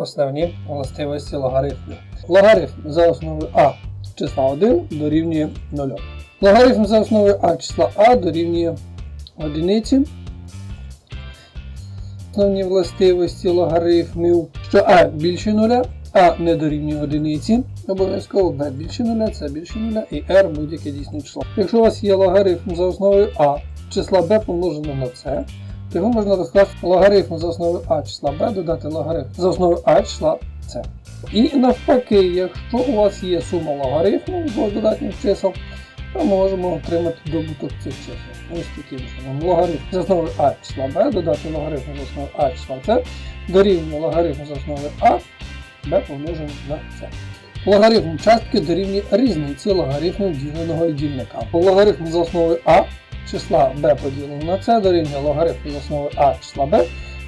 основні властивості логарифму. Логарифм за основою а числа 1 дорівнює 0. Логарифм за основою а числа а дорівнює 1. Основні властивості логарифмів, що а більше нуля, а не дорівнює одиниці, обов'язково b більше нуля, це більше нуля і r будь-яке дійсне число. Якщо у вас є логарифм за основою а числа b помножено на то його можна розкласти логарифм за основою а числа b, додати логарифм за основою а числа c. І навпаки, якщо у вас є сума логарифмів двох додатніх чисел, то можемо отримати добуток цих чисел. Ось таким чином. Логарифм з основою а числа b, додати логарифм з основою а числа c, дорівнює логарифм з основою а, b помножено на c. Логарифм частки дорівнює різниці логарифмів діленого і дільника. Логарифм з основою а числа b поділено на c дорівнює логарифм з основою а числа b,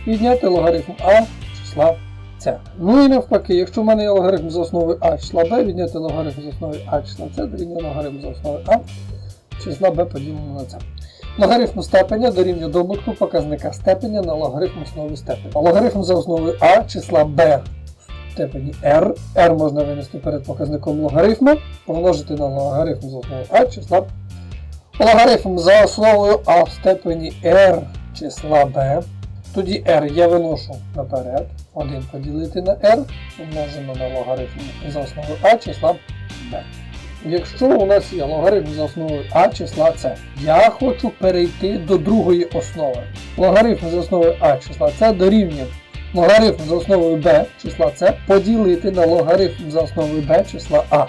відняти логарифм а числа c. Ну і навпаки, якщо в мене є логарифм з основою а числа b, відняти логарифм з основою а числа c дорівнює логарифм з основою а числа b поділено на c. Логарифм степеня дорівнює добутку показника степеня на логарифм основи степеня. Логарифм за основою а числа b в степені r. r можна винести перед показником логарифму, помножити на логарифм за основою а числа Логарифм за основою а в степені r числа b. Тоді r я виношу наперед. 1 поділити на r, умножимо на логарифм за основою а числа b. Якщо у нас є логарифм за основою а числа c, я хочу перейти до другої основи. Логарифм за основою а числа c дорівнює логарифм за основою b числа c поділити на логарифм за основою b числа а.